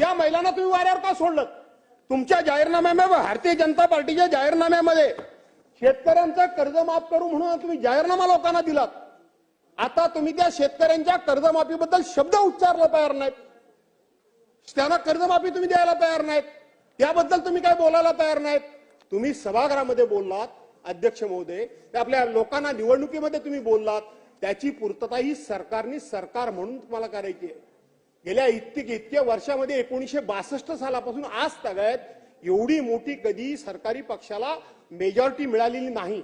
त्या महिलांना तुम्ही वाऱ्यावर का सोडलं? तुमच्या जाहीरनाम्यामध्ये भारतीय जनता पार्टीच्या जाहीरनाम्यामध्ये शेतकऱ्यांचं कर्ज माफ करू म्हणून तुम्ही जाहीरनामा लोकांना दिलात. आता तुम्ही त्या शेतकऱ्यांच्या कर्जमाफीबद्दल शब्द उच्चारला तयार नाहीत. त्यांना कर्जमाफी तुम्ही द्यायला तयार नाहीत. त्याबद्दल तुम्ही काय बोलायला तयार नाहीत. तुम्ही सभागृहामध्ये बोललात अध्यक्ष महोदय ते आपल्या लोकांना निवडणुकीमध्ये तुम्ही बोललात. त्याची पूर्तता ही सरकारने सरकार म्हणून तुम्हाला करायची आहे. गेल्या इतकी इतक्या वर्षामध्ये एकोणीसशे बासष्ट सालापासून आज तगायत एवढी मोठी कधी सरकारी पक्षाला मेजॉरिटी मिळालेली नाही.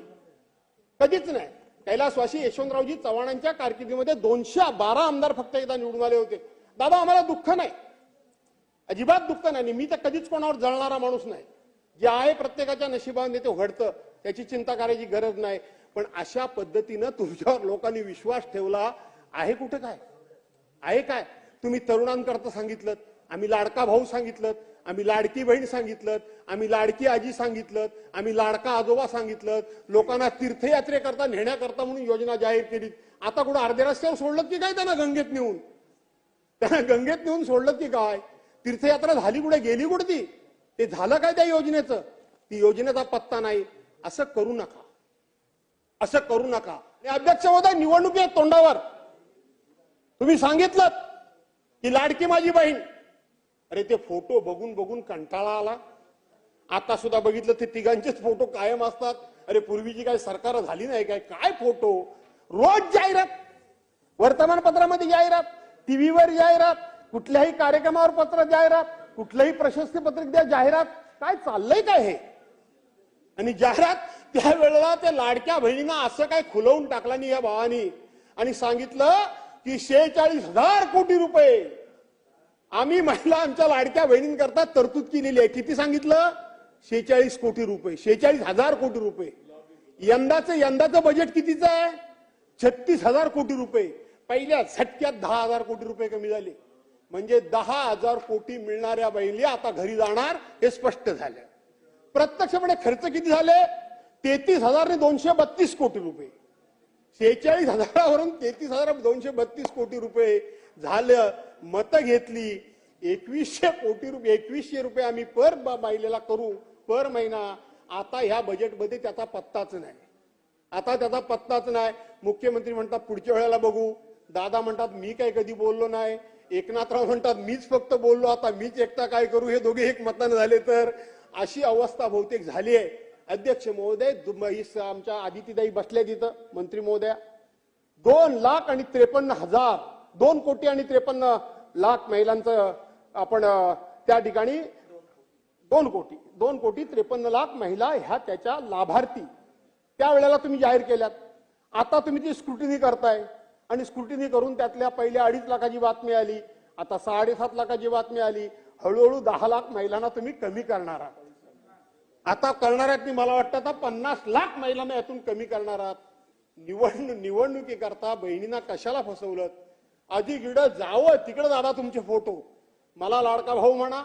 कधीच नाही. कैलासवासी यशवंतरावजी चव्हाणांच्या कारकिर्दीमध्ये दोनशे बारा आमदार फक्त एकदा निवडून आले होते. दादा आम्हाला दुःख नाही. अजिबात दुःख नाही. मी तर कधीच कोणावर जळणारा माणूस नाही. जे आहे प्रत्येकाच्या नशिबाने ते घडतं. त्याची चिंता करायची गरज नाही. पण अशा पद्धतीनं तुमच्यावर लोकांनी विश्वास ठेवला आहे कुठं काय? आहे काय? तुम्ही तरुणांकरता सांगितलं आम्ही लाडका भाऊ सांगितलं आम्ही लाडकी बहीण सांगितलं आम्ही लाडकी आजी सांगितलं आम्ही लाडका आजोबा सांगितलं लोकांना तीर्थयात्रेकरता नेण्याकरता म्हणून योजना जाहीर केली. आता कुठं अर्ध्या रस्त्यावर सोडलं की काय त्यांना गंगेत नेऊन? त्यांना गंगेत नेऊन सोडलं की काय? तीर्थयात्रा झाली कुठे गेली कुठे ती ते झालं काय त्या योजनेचं? ती योजनेचा पत्ता नाही. असं करू नका. असं करू नका. अध्यक्ष होता निवडणुकी तोंडावर. तुम्ही सांगितलं ती लाडकी माझी बहीण. अरे ते फोटो बघून बघून कंटाळा आला. आता सुद्धा बघितलं ते तिघांचेच फोटो कायम असतात. अरे पूर्वीची काय सरकार झाली नाही काय? काय फोटो? रोज जाहिरात. वर्तमानपत्रामध्ये जाहिरात. टीव्हीवर जाहिरात. कुठल्याही कार्यक्रमावर पत्र जाहिरात. कुठलंही प्रशस्ती पत्रिक द्या जाहिरात. काय चाललंय काय हे? आणि जाहिरात त्यावेळेला त्या लाडक्या बहिणींना असं काय खुलवून टाकला नाही या भावानी. आणि सांगितलं की शेहेचाळीस हजार कोटी रुपये. आम्ही महिला आमच्या लाडक्या बहिणींकरता तरतूद केलेली आहे. किती सांगितलं? शेहेचाळीस कोटी रुपये. शेहेचाळीस हजार कोटी रुपये. यंदाचं यंदाचं बजेट कितीचं आहे? छत्तीस हजार कोटी रुपये. पहिल्या झटक्यात दहा हजार कोटी रुपये कमी झाले. म्हणजे दहा हजार कोटी मिळणाऱ्या बहिणी आता घरी जाणार हे स्पष्ट झालं. प्रत्यक्षपणे खर्च किती झाले? तेहतीस हजार दोनशे बत्तीस कोटी रुपये. शेहेचाळीस हजारावरून तेहतीस हजार दोनशे बत्तीस कोटी रुपये झालं. मतं घेतली. एकवीसशे कोटी रुपये एकवीसशे रुपये आम्ही पर ब- करू पर महिना. आता ह्या बजेटमध्ये त्याचा पत्ताच नाही. आता त्याचा पत्ताच नाही. मुख्यमंत्री म्हणतात पुढच्या वेळेला बघू. दादा म्हणतात मी काय कधी बोललो नाही. एकनाथराव म्हणतात मीच फक्त बोललो आता मीच एकटा काय करू? हे दोघे एक मतानं झाले तर अशी अवस्था बहुतेक झाली आहे. अध्यक्ष महोदय आमच्या आदितीदाई बसल्या तिथं मंत्री महोदया. दोन लाख आणि त्रेपन्न हजार दोन कोटी आणि त्रेपन्न लाख महिलांचं आपण त्या ठिकाणी दोन कोटी दोन कोटी त्रेपन्न लाख महिला ह्या त्याच्या लाभार्थी. त्यावेळेला तुम्ही जाहीर केल्यात. आता तुम्ही ती स्क्रुटिनी करताय. आणि स्क्रुटिनी करून त्यातल्या पहिल्या अडीच लाखाची बातमी आली. आता साडेसात लाखाची बातमी आली. हळूहळू दहा लाख महिलांना तुम्ही कमी करणार आहात. आता करणार आहेत मला वाटतं आता पन्नास लाख महिलांना यातून कमी करणार आहात. निवडणूक निवडणुकीकरता बहिणींना कशाला फसवलं आधी गिडं जावं तिकडे दादा तुमचे फोटो. मला लाडका भाऊ म्हणा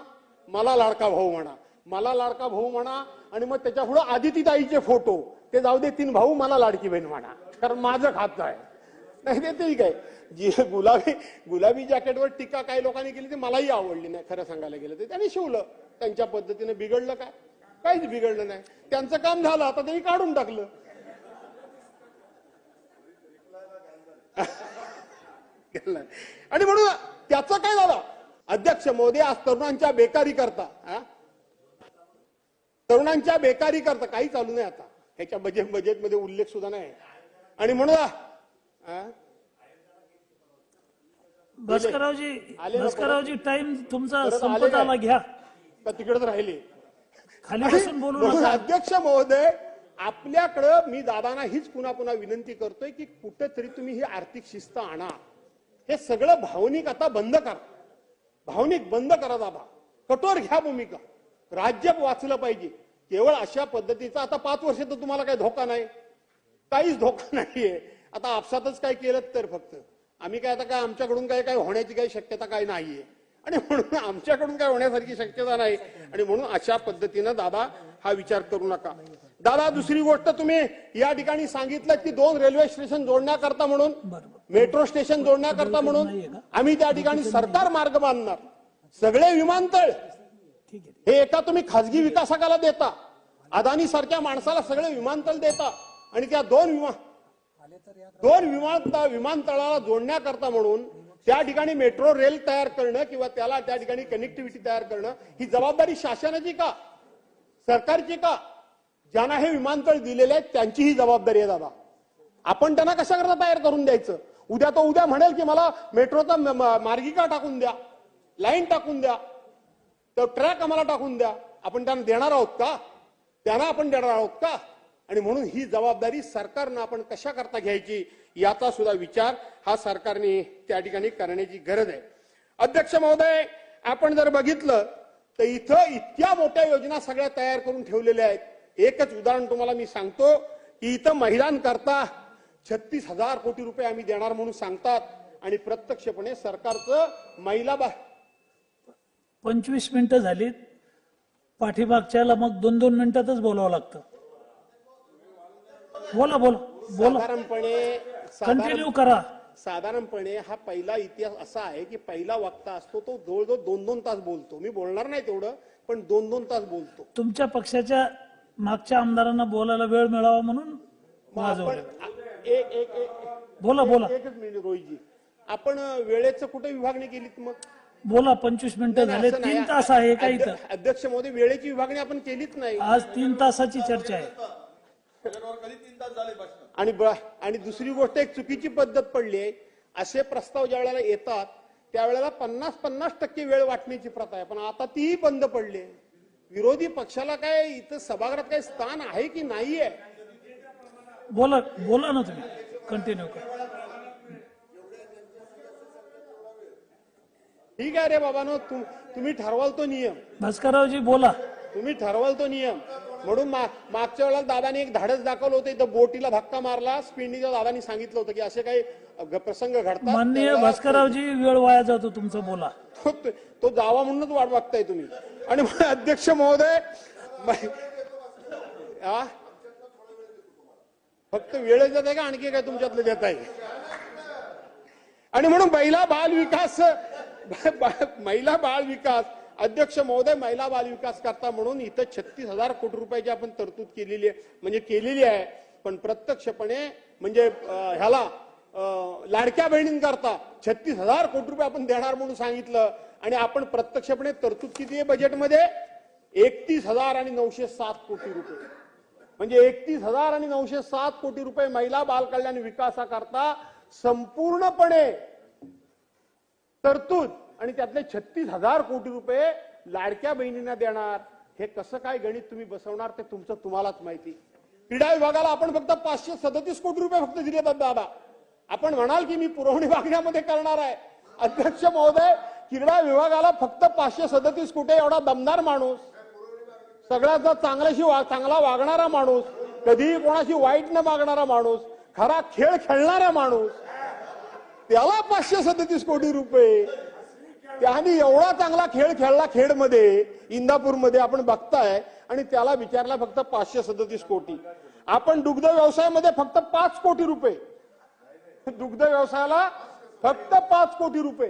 मला लाडका भाऊ म्हणा. मला लाडका भाऊ म्हणा आणि मग त्याच्या पुढे आदितीताईचे फोटो. ते जाऊ दे तीन भाऊ मला लाडकी बहीण म्हणा. कारण माझं खातं आहे. नाही ते ठीक आहे. जी गुलाबी गुलाबी जॅकेटवर टीका काही लोकांनी केली ती मलाही आवडली नाही खरं सांगायला गेलं तर. त्यांनी शिवलं. त्यांच्या पद्धतीने बिघडलं काय? काहीच बिघडलं नाही त्यांचं काम झालं आता त्यांनी काढून टाकलं केलं. आणि म्हणून त्याचं काय झालं अध्यक्ष मोदी आज तरुणांच्या बेकारी करता? तरुणांच्या बेकारी करता काही चालू नाही आता ह्याच्या बजेट बजेटमध्ये उल्लेख सुद्धा नाही आणि म्हणून? भास्कररावजी ना भास्कररावजी टाइम तुमचा संपत? आला घ्या का तिकडेच राहिले खाली बसून बोलू म्हणून नका. अध्यक्ष महोदय आपल्याकडं मी दादांना हीच पुन्हा पुन्हा विनंती करतोय की कुठेतरी तुम्ही ही आर्थिक शिस्त आणा. हे सगळं भावनिक आता बंद करा. भावनिक बंद करा दादा. कठोर घ्या भूमिका. राज्य वाचलं पाहिजे. केवळ अशा पद्धतीचा आता पाच वर्ष तर तुम्हाला काही धोका नाही. काहीच धोका नाहीये. आता आपसातच काय केलं तर फक्त. आम्ही काय आता काय आमच्याकडून काय काय होण्याची काही शक्यता काय नाहीये. आणि म्हणून आमच्याकडून काय होण्यासारखी शक्यता नाही. आणि म्हणून अशा पद्धतीनं दादा हा विचार करू नका. दादा दुसरी गोष्ट तुम्ही या ठिकाणी सांगितलं की दोन रेल्वे स्टेशन जोडण्याकरता म्हणून मेट्रो स्टेशन जोडण्याकरता म्हणून आम्ही त्या ठिकाणी सरकार मार्ग बांधणार. सगळे विमानतळ. ठीक आहे. हे एका तुम्ही खासगी विकासकाला देता. अदानी सारख्या माणसाला सगळे विमानतळ देता. आणि त्या दोन विमान दोन विमान विमानतळाला जोडण्याकरता म्हणून त्या ठिकाणी मेट्रो रेल तयार करणं किंवा त्याला त्या ठिकाणी कनेक्टिव्हिटी तयार करणं ही जबाबदारी शासनाची का? सरकारची का? ज्यांना हे विमानतळ दिलेले आहेत त्यांची ही जबाबदारी आहे दादा. आपण त्यांना कशाकरता तयार करून द्यायचं? उद्या तो उद्या म्हणेल की मला मेट्रोचा म- मार्गिका टाकून द्या लाईन टाकून द्या तर ट्रॅक आम्हाला टाकून द्या. आपण त्यांना देणार आहोत का? त्यांना आपण देणार आहोत का? आणि म्हणून ही जबाबदारी सरकारनं आपण कशा करता घ्यायची याचा सुद्धा विचार हा सरकारने त्या ठिकाणी करण्याची गरज आहे. अध्यक्ष महोदय आपण जर बघितलं तर इथं इतक्या मोठ्या योजना सगळ्या तयार करून ठेवलेल्या आहेत. एकच उदाहरण तुम्हाला मी सांगतो की इथं महिलांकरता छत्तीस हजार कोटी रुपये आम्ही देणार म्हणून सांगतात आणि प्रत्यक्षपणे सरकारचं महिला बा पंचवीस मिनिटं झालीत. पाठीमागच्याला मग दोन दोन मिनिटातच बोलावं लागतं. बोला बोला बोला. साधारणपणे साधारण कंटिन्यू करा. साधारणपणे हा पहिला इतिहास असा आहे की पहिला वक्ता असतो तो जवळजवळ दोन दोन तास बोलतो. मी बोलणार नाही तेवढं पण दोन दोन तास बोलतो. तुमच्या पक्षाच्या मागच्या आमदारांना बोलायला वेळ मिळावा म्हणून मग आपण वाजवलं एक एक एक बोला बोला. एकच मिनिट रोहितजी. आपण वेळेचं कुठे विभागणी केलीत मग? बोला पंचवीस मिनिटं झाले. असं नाही. तीन तास आहे का अध्य- इथं? अध्यक्ष मोदी वेळेची विभागणी आपण केलीच नाही. आज तीन तासाची चर्चा आहे. आणि आणि दुसरी गोष्ट एक चुकीची पद्धत पडली आहे. असे प्रस्ताव ज्या वेळेला येतात त्यावेळेला पन्नास पन्नास टक्के वेळ वाटण्याची प्रथा आहे. पण आता तीही बंद पडली आहे. विरोधी पक्षाला काय इथं सभागृहात काही स्थान आहे की नाहीये बोला बोला ना तुम्ही. कंटिन्यू करा. ठीक आहे रे बाबानो तुम- तुम्ही ठरवाल तो नियम. भास्कररावजी बोला. तुम्ही ठरवाल तो नियम. म्हणून मा- मागच्या वेळेला दादाने एक धाडस दाखवलं होतं इथं बोटीला धक्का मारला स्पिंडीच्या दादानी सांगितलं होतं की असे काही प्रसंग घडतात. माननीय भास्कररावजी वेळ वाया जातो तुमचं बोला. तो जावा म्हणूनच वाट बघताय तुम्ही. आणि अध्यक्ष महोदय? फक्त वेळेच देत आहे का? आणखी काय तुमच्यातलं देत आहे? आणि म्हणून महिला बाल विकास महिला बाल विकास अध्यक्ष महोदय महिला बाल विकास करता म्हणून इथं छत्तीस हजार कोटी रुपयाची आपण तरतूद केलेली आहे. म्हणजे केलेली आहे. पण प्रत्यक्षपणे म्हणजे ह्याला लाडक्या बहिणींकरता छत्तीस हजार कोटी रुपये आपण देणार म्हणून सांगितलं. आणि आपण प्रत्यक्षपणे तरतूद किती आहे बजेटमध्ये एकतीस हजार आणि नऊशे सात कोटी रुपये. म्हणजे एकतीस हजार आणि नऊशे सात कोटी रुपये महिला बाल कल्याण विकासाकरता संपूर्णपणे तरतूद आणि त्यातले छत्तीस हजार कोटी रुपये लाडक्या बहिणींना देणार. हे कसं काय गणित तुम्ही बसवणार ते तुमचं तुम्हालाच माहिती. क्रीडा विभागाला आपण फक्त पाचशे सदतीस कोटी रुपये फक्त दिले आहेत दादा. आपण म्हणाल की मी पुरवणी मागण्यामध्ये करणार आहे. अध्यक्ष महोदय क्रीडा विभागाला फक्त पाचशे सदतीस कोटी एवढा दमदार माणूस. सगळ्यात चांगल्याशी वा- चांगला वागणारा माणूस. कधीही कोणाशी वाईट न मागणारा माणूस. खरा खेळ खेळणारा माणूस. त्याला पाचशे सदतीस कोटी रुपये. त्याने एवढा चांगला खेळ खेळला खेडमध्ये इंदापूरमध्ये आपण बघताय आणि त्याला विचारला फक्त पाचशे सदतीस कोटी. आपण दुग्ध व्यवसायामध्ये फक्त पाच कोटी रुपये. दुग्ध व्यवसायाला फक्त पाच कोटी रुपये.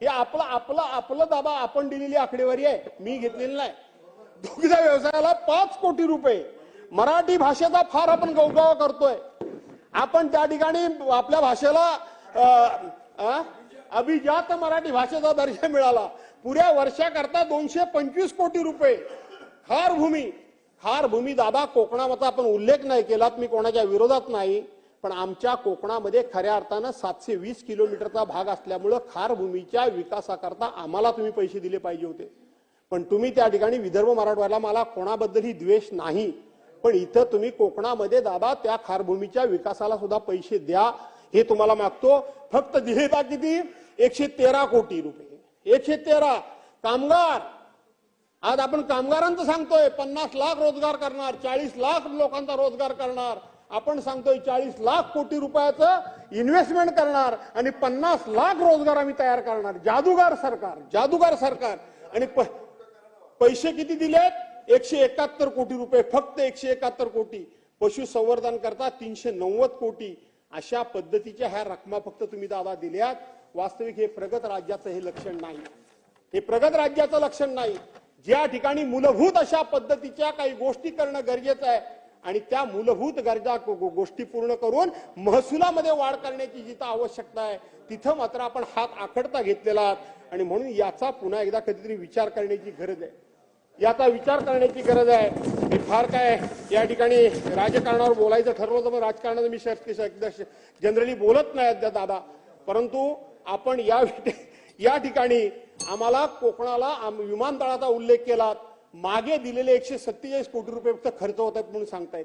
हे आपलं आपलं आपलं दाबा आपण दिलेली आकडेवारी आहे. मी घेतलेली नाही. दुग्ध व्यवसायाला पाच कोटी रुपये. मराठी भाषेचा फार आपण गौगावा करतोय. आपण त्या ठिकाणी आपल्या भाषेला अं, अभिजात मराठी भाषेचा दर्जा मिळाला. पुऱ्या वर्षाकरता दोनशे पंचवीस कोटी रुपये. खार भूमी खार भूमी दादा कोकणाचा आपण उल्लेख नाही केलात मी कोणाच्या विरोधात नाही पण आमच्या कोकणामध्ये खऱ्या अर्थानं सातशे वीस किलोमीटरचा भाग असल्यामुळं खार भूमीच्या विकासाकरता आम्हाला तुम्ही पैसे दिले पाहिजे होते. पण तुम्ही त्या ठिकाणी विदर्भ मराठवाड्याला मला कोणाबद्दलही द्वेष नाही. पण इथं तुम्ही कोकणामध्ये दादा त्या खारभूमीच्या विकासाला सुद्धा पैसे द्या हे तुम्हाला मागतो. फक्त दिले का किती? एकशे तेरा कोटी रुपये. एकशे तेरा. कामगार. आज आपण कामगारांचं सांगतोय पन्नास लाख रोजगार करणार चाळीस लाख लोकांचा रोजगार करणार. आपण सांगतोय चाळीस लाख कोटी रुपयाचं इन्व्हेस्टमेंट करणार आणि पन्नास लाख रोजगार आम्ही तयार करणार. जादूगार सरकार जादूगार सरकार. आणि प- पैसे किती दिलेत? एकशे एकाहत्तर कोटी रुपये फक्त एकशे एकाहत्तर कोटी. पशुसंवर्धन करता तीनशे नव्वद कोटी. अशा पद्धतीच्या ह्या रकमा फक्त तुम्ही दादा दिल्यात. वास्तविक हे प्रगत राज्याचं हे लक्षण नाही. हे प्रगत राज्याचं लक्षण नाही. ज्या ठिकाणी मूलभूत अशा पद्धतीच्या काही गोष्टी करणं गरजेचं आहे आणि त्या मूलभूत गरजा गो- गोष्टी पूर्ण करून महसुलामध्ये वाढ करण्याची जिथं आवश्यकता आहे तिथं मात्र आपण हात आखडता घेतलेला आहात. आणि म्हणून याचा पुन्हा एकदा कधीतरी विचार करण्याची गरज आहे. याचा विचार करण्याची गरज आहे. मी फार काय या ठिकाणी राजकारणावर बोलायचं ठरवलं तर मग राजकारणात मी जनरली बोलत नाही दादा. परंतु आपण या या ठिकाणी आम्हाला कोकणाला आम- विमानतळाचा उल्लेख केला. मागे दिलेले एकशे सत्तेचाळीस कोटी रुपये फक्त खर्च होत आहेत म्हणून सांगतायत.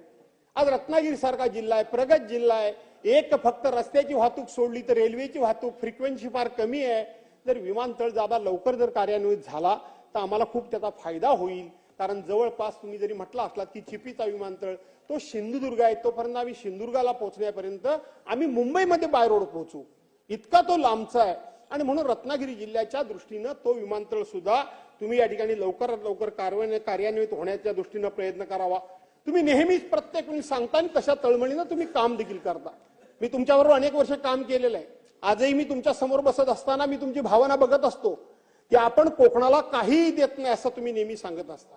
आज रत्नागिरी सारखा जिल्हा आहे प्रगत जिल्हा आहे. एक फक्त रस्त्याची वाहतूक सोडली तर रेल्वेची वाहतूक फ्रिक्वेन्सी फार कमी आहे. जर विमानतळ जादा लवकर जर कार्यान्वित झाला तर आम्हाला खूप त्याचा फायदा होईल. कारण जवळपास तुम्ही जरी म्हटला असलात की चिपीचा विमानतळ तो सिंधुदुर्ग आहे. तोपर्यंत आम्ही सिंधुदुर्गाला पोहोचण्यापर्यंत आम्ही मुंबईमध्ये बाय रोड पोहोचू. इतका तो लांबचा आहे. आणि म्हणून रत्नागिरी जिल्ह्याच्या दृष्टीनं तो विमानतळ सुद्धा तुम्ही या ठिकाणी लवकरात लवकर कार्यान्वित कार्यान्वित होण्याच्या दृष्टीनं प्रयत्न करावा. तुम्ही नेहमीच प्रत्येक वेळी सांगता आणि तशा तळमळीनं तुम्ही काम देखील करता. मी तुमच्याबरोबर अनेक वर्ष काम केलेलं आहे. आजही मी तुमच्यासमोर बसत असताना मी तुमची भावना बघत असतो की आपण कोकणाला काहीही देत नाही असं तुम्ही नेहमी सांगत असता.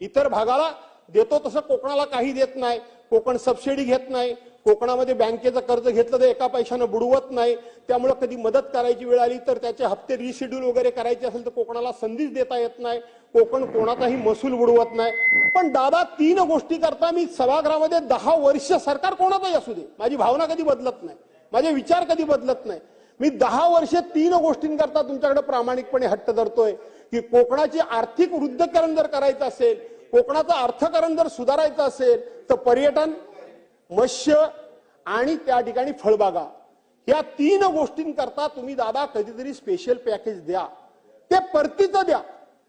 इतर भागाला देतो तसं कोकणाला काही देत नाही. कोकण सबसिडी घेत नाही. कोकणामध्ये बँकेचं कर्ज घेतलं तर एका पैशानं बुडवत नाही. त्यामुळं कधी मदत करायची वेळ आली तर त्याचे हप्ते रिशेड्यूल वगैरे करायचे असेल तर कोकणाला संधीच देता येत नाही. कोकण कोणाचाही महसूल बुडवत नाही. पण दादा तीन गोष्टी करता मी सभागृहामध्ये दहा वर्ष सरकार कोणाचाही असू दे. माझी भावना कधी बदलत नाही. माझे विचार कधी बदलत नाही. मी दहा वर्ष तीन गोष्टींकरता तुमच्याकडे प्रामाणिकपणे हट्ट धरतोय की कोकणाची आर्थिक वृद्धकरण जर करायचं असेल कोकणाचं अर्थकरण जर सुधारायचं असेल तर पर्यटन मत्स्य आणि त्या ठिकाणी फळबागा या तीन गोष्टींकरता तुम्ही दादा कधीतरी स्पेशल पॅकेज द्या. ते परतीचं द्या.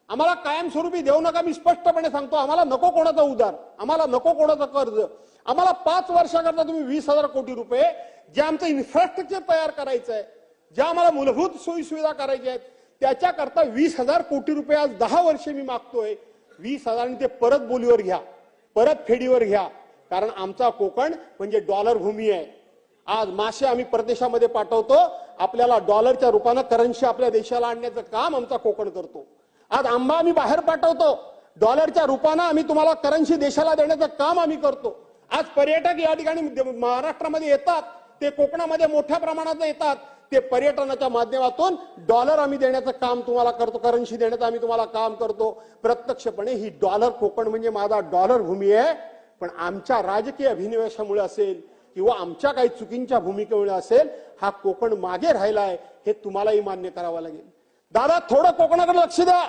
आम्हाला कायमस्वरूपी देऊ नका मी स्पष्टपणे सांगतो आम्हाला नको कोणाचा उधार आम्हाला नको कोणाचं कर्ज. आम्हाला पाच वर्षाकरता तुम्ही वीस हजार कोटी रुपये जे आमचं इन्फ्रास्ट्रक्चर तयार करायचं आहे ज्या आम्हाला मूलभूत सोयीसुविधा करायच्या आहेत त्याच्याकरता वीस हजार कोटी रुपये आज दहा वर्षे मी मागतोय. वीस हजार ते परत बोलीवर घ्या परत फेडीवर घ्या. कारण आमचा कोकण म्हणजे डॉलर भूमी आहे. आज मासे आम्ही परदेशामध्ये पाठवतो आपल्याला डॉलरच्या रूपानं करन्सी आपल्या देशाला आणण्याचं काम आमचा कोकण करतो. आज आंबा आम्ही बाहेर पाठवतो डॉलरच्या रूपानं आम्ही तुम्हाला करन्सी देशाला देण्याचं काम आम्ही करतो. आज पर्यटक या ठिकाणी महाराष्ट्रामध्ये येतात ते कोकणामध्ये मोठ्या प्रमाणात येतात ते पर्यटनाच्या माध्यमातून डॉलर आम्ही देण्याचं काम तुम्हाला करतो करन्सी देण्याचं आम्ही तुम्हाला काम करतो. प्रत्यक्षपणे ही डॉलर कोकण म्हणजे माझा डॉलर भूमी आहे. पण आमच्या राजकीय अभिनिवेशामुळे असेल किंवा आमच्या काही चुकींच्या भूमिकेमुळे असेल हा कोकण मागे राहिलाय हे तुम्हालाही मान्य करावं लागेल. दादा थोडं कोकणाकडे लक्ष द्या.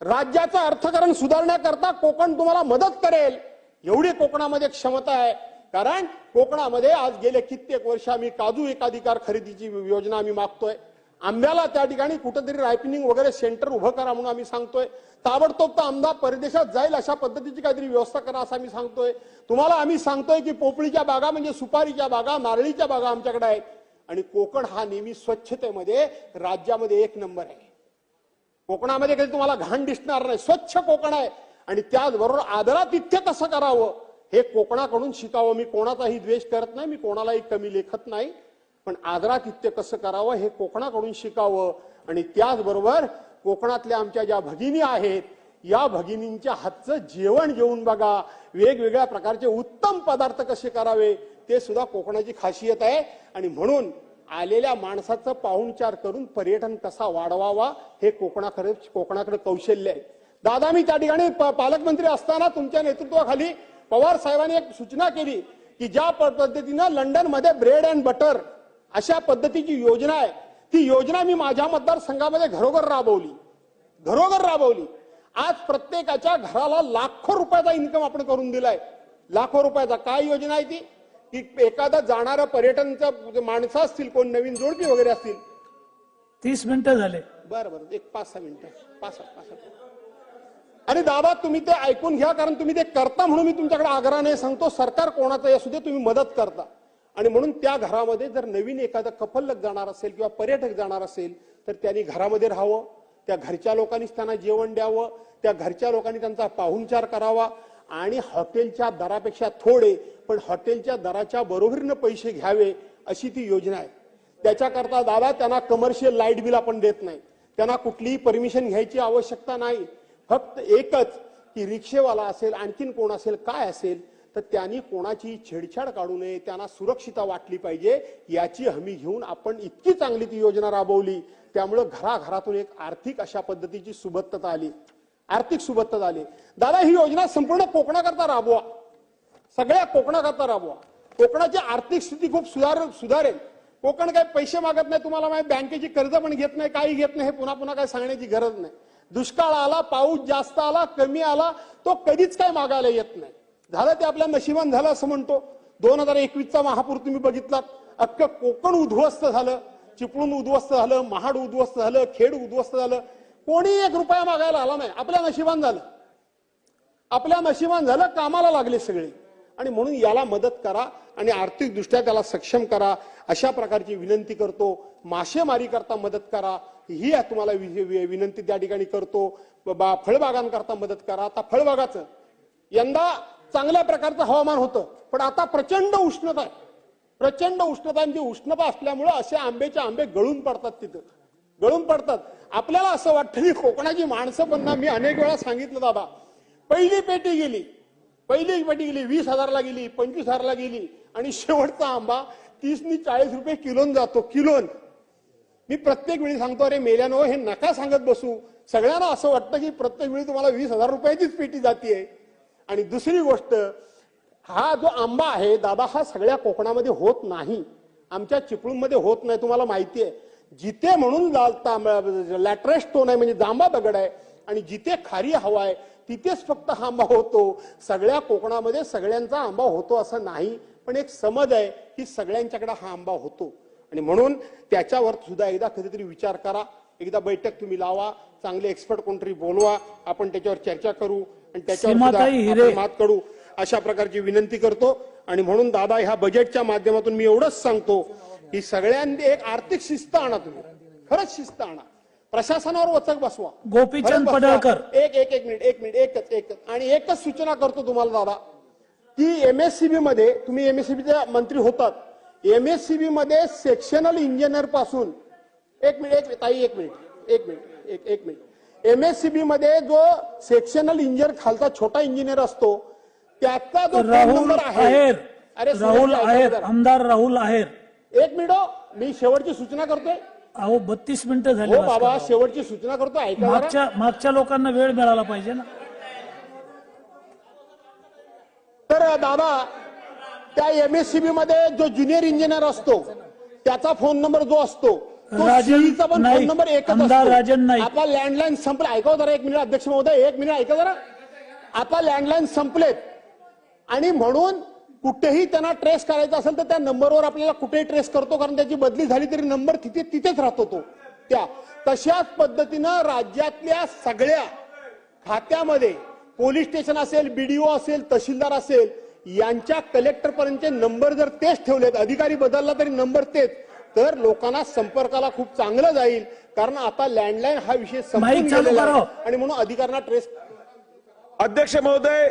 राज्याचं अर्थकारण सुधारण्याकरता कोकण तुम्हाला मदत करेल. एवढी कोकणामध्ये क्षमता आहे. कारण कोकणामध्ये आज गेले कित्येक वर्ष आम्ही काजू एकाधिकार खरेदीची योजना आम्ही मागतोय. आंब्याला त्या ठिकाणी कुठंतरी रायपिनिंग वगैरे सेंटर उभं करा म्हणून आम्ही सांगतोय. ताबडतोब तर आमदार परदेशात जाईल अशा पद्धतीची काहीतरी व्यवस्था करा असं आम्ही सांगतोय. तुम्हाला आम्ही सांगतोय की पोपळीच्या बागा म्हणजे सुपारीच्या बागा नारळीच्या बागा आमच्याकडे आहेत. आणि कोकण हा नेहमी स्वच्छतेमध्ये राज्यामध्ये एक नंबर आहे. कोकणामध्ये कधी तुम्हाला घाण दिसणार नाही. स्वच्छ कोकण आहे. आणि त्याचबरोबर आदरातिथ्य कसं करावं? हे कोकणाकडून शिकावं. मी कोणाचाही द्वेष करत नाही. मी कोणालाही कमी लेखत नाही. पण आदरातिथ्य कसं करावं हे कोकणाकडून शिकावं आणि त्याचबरोबर कोकणातल्या आमच्या ज्या भगिनी आहेत या भगिनींच्या हातचं जेवण जेवून बघा. वेगवेगळ्या प्रकारचे उत्तम पदार्थ कसे करावे ते सुद्धा कोकणाची खासियत आहे. आणि म्हणून आलेल्या माणसाचं पाहुणचार करून पर्यटन कसा वाढवावा हे कोकणाकडे कोकणाकडे कौशल्य आहे. दादा मी त्या ठिकाणी प- पालकमंत्री असताना तुमच्या नेतृत्वाखाली पवार साहेबांनी एक सूचना केली की ज्या प- पद्धतीनं लंडनमध्ये ब्रेड अँड बटर अशा पद्धतीची योजना आहे. ती योजना मी माझ्या मतदारसंघामध्ये घरोघर राबवली. घरोघर राबवली. आज प्रत्येकाच्या घराला लाखो रुपयाचा इन्कम आपण करून दिलाय. लाखो रुपयाचा. काय योजना आहे ती? की एखादा जाणारं पर्यटनचं माणसं असतील कोण नवीन जोडपी वगैरे असतील. तीस मिनिटं झाले. बरं बरं. एक पाच सहा मिनिटं. पाच सहा पाच सहा. आणि दादा तुम्ही ते ऐकून घ्या कारण तुम्ही ते करता म्हणून मी तुमच्याकडे आग्रहाने सांगतो. सरकार कोणाचं असू दे तुम्ही मदत करता. आणि म्हणून त्या घरामध्ये जर नवीन एखादं कपल्लक जाणार असेल किंवा पर्यटक जाणार असेल तर त्यांनी घरामध्ये राहावं त्या घरच्या लोकांनीच त्यांना जेवण द्यावं त्या घरच्या लोकांनी त्यांचा पाहुणचार करावा. आणि हॉटेलच्या दरापेक्षा थोडे पण हॉटेलच्या दराच्या बरोबरीनं पैसे घ्यावे अशी ती योजना आहे. त्याच्याकरता दादा त्यांना कमर्शियल लाइट बिल आपण देत नाही. त्यांना कुठलीही परमिशन घ्यायची आवश्यकता नाही. फक्त एकच की रिक्षेवाला असेल आणखीन कोण असेल काय असेल तर त्यांनी कोणाची छेडछाड काढू नये त्यांना सुरक्षिता वाटली पाहिजे याची हमी घेऊन आपण इतकी चांगली ती योजना राबवली. त्यामुळं घराघरातून एक आर्थिक अशा पद्धतीची सुबत्तता आली. आर्थिक सुबत्तता आली. दादा ही योजना संपूर्ण कोकणाकरता राबवा. सगळ्या कोकणाकरता राबवा. कोकणाची आर्थिक स्थिती खूप सुधार सुधारेल. कोकण काही पैसे मागत नाही तुम्हाला माहिती बँकेची कर्ज पण घेत नाही काही घेत नाही हे पुन्हा पुन्हा काही सांगण्याची गरज नाही. दुष्काळ आला पाऊस जास्त आला कमी आला तो कधीच काय मागायला येत नाही. झालं ते आपल्या नशिबान झालं असं म्हणतो. दोन हजार एकवीसचा महापूर तुम्ही बघितलात. अख्खं कोकण उद्ध्वस्त झालं. चिपळूण उद्ध्वस्त झालं. महाड उद्ध्वस्त झालं. खेड उद्ध्वस्त झालं. कोणी एक रुपया मागायला आला नाही. आपल्या नशिबान झालं. आपल्या नशिबान झालं कामाला लागले सगळे. आणि म्हणून याला मदत करा आणि आर्थिकदृष्ट्या त्याला सक्षम करा. अशा प्रकारची विनंती करतो. मासेमारी करता मदत करा. ही तुम्हाला विनंती त्या ठिकाणी करतो. बा फळबागांकरता मदत करा. आता फळबागाचं. यंदा चांगल्या प्रकारचं हवामान होतं. पण आता प्रचंड उष्णता आहे. प्रचंड उष्णता आणि ती उष्णता असल्यामुळं असे आंब्याचे आंबे गळून पडतात तिथं. गळून पडतात. आपल्याला असं वाटतं की कोकणाची माणसं पण ना. मी अनेक वेळा सांगितलं दादा पहिली पेटी गेली. पहिली पेटी गेली वीस हजारला गेली पंचवीस हजारला गेली आणि शेवटचा आंबा तीसनी चाळीस रुपये किलोन जातो किलोन. मी प्रत्येक वेळी सांगतो अरे मेल्यानो हे नका सांगत बसू. सगळ्यांना असं वाटतं की प्रत्येक वेळी तुम्हाला वीस हजार रुपयाचीच पेटी जाते आणि दुसरी गोष्ट हा जो आंबा आहे दादा हा सगळ्या कोकणामध्ये होत नाही. आमच्या चिपळूणमध्ये होत नाही तुम्हाला माहिती आहे. जिथे म्हणून लॅटरेस्ट स्टोन आहे म्हणजे जांबा दगड आहे आणि जिथे खारी हवा आहे तिथेच फक्त हा आंबा होतो. सगळ्या कोकणामध्ये सगळ्यांचा आंबा होतो असं नाही पण एक समज आहे की सगळ्यांच्याकडे हा आंबा होतो. आणि म्हणून त्याच्यावर सुद्धा एकदा कधीतरी विचार करा. एकदा बैठक तुम्ही लावा चांगले एक्सपर्ट कोणतरी बोलवा आपण त्याच्यावर चर्चा करू. आणि त्याच्यावर मात करू अशा प्रकारची विनंती करतो. आणि म्हणून दादा ह्या बजेटच्या माध्यमातून मी एवढंच सांगतो की सगळ्यांनी एक आर्थिक शिस्त आणा तुम्ही. खरंच शिस्त आणा. प्रशासनावर वचक बसवा. गोपीचंद. पडळकर. एक एक एक मिनिट एक मिनिट एकच एकच. आणि एकच सूचना करतो तुम्हाला दादा. की एमएससीबी मध्ये तुम्ही एमएससीबीचे मंत्री होतात. एमएससीबी मध्ये सेक्शनल इंजिनियरपासून एक मिनिट एक ताई एक मिनिट एक मिनिट एक एक मिनिट. एमएससीबी मध्ये जो सेक्शनल इंजिनियर खालचा छोटा इंजिनियर असतो त्याचा जो फोन राहुल आहेर अरे राहुल आहेर. आमदार राहुल आहेर एक मिनिट हो. मी शेवटची सूचना करतोय अहो बत्तीस मिनिटं झाली हो बाबा. शेवटची सूचना करतो ऐका. मागच्या मागच्या लोकांना वेळ मिळाला पाहिजे ना तर दादा त्या एमएससीबी मध्ये जो ज्युनियर इंजिनियर असतो त्याचा फोन नंबर जो असतो तो राजन CE चा पण फोन नाईक, नंबर एकच आमदार असतो. राजन नाईक. आता लँडलाईन संपलं. ऐकाव जरा एक मिनिट अध्यक्ष महोदय एक मिनिट ऐका जरा. आता लँडलाईन संपलेत. आणि म्हणून कुठेही त्यांना ट्रेस करायचा असेल तर त्या नंबरवर आपल्याला कुठेही ट्रेस करतो कारण त्याची बदली झाली तरी नंबर तिथे तिथेच राहतो तो. त्या. तशाच पद्धतीनं राज्यातल्या सगळ्या खात्यामध्ये पोलीस स्टेशन असेल बीडीओ असेल तहसीलदार असेल यांच्या कलेक्टर पर्यंतचे नंबर जर तेच ठेवलेत अधिकारी बदलला तरी नंबर तेच. तर लोकांना संपर्काला खूप चांगलं जाईल कारण आता लँडलाईन हा विषय. करा. आणि म्हणून अधिकाऱ्यांना ट्रेस अध्यक्ष महोदय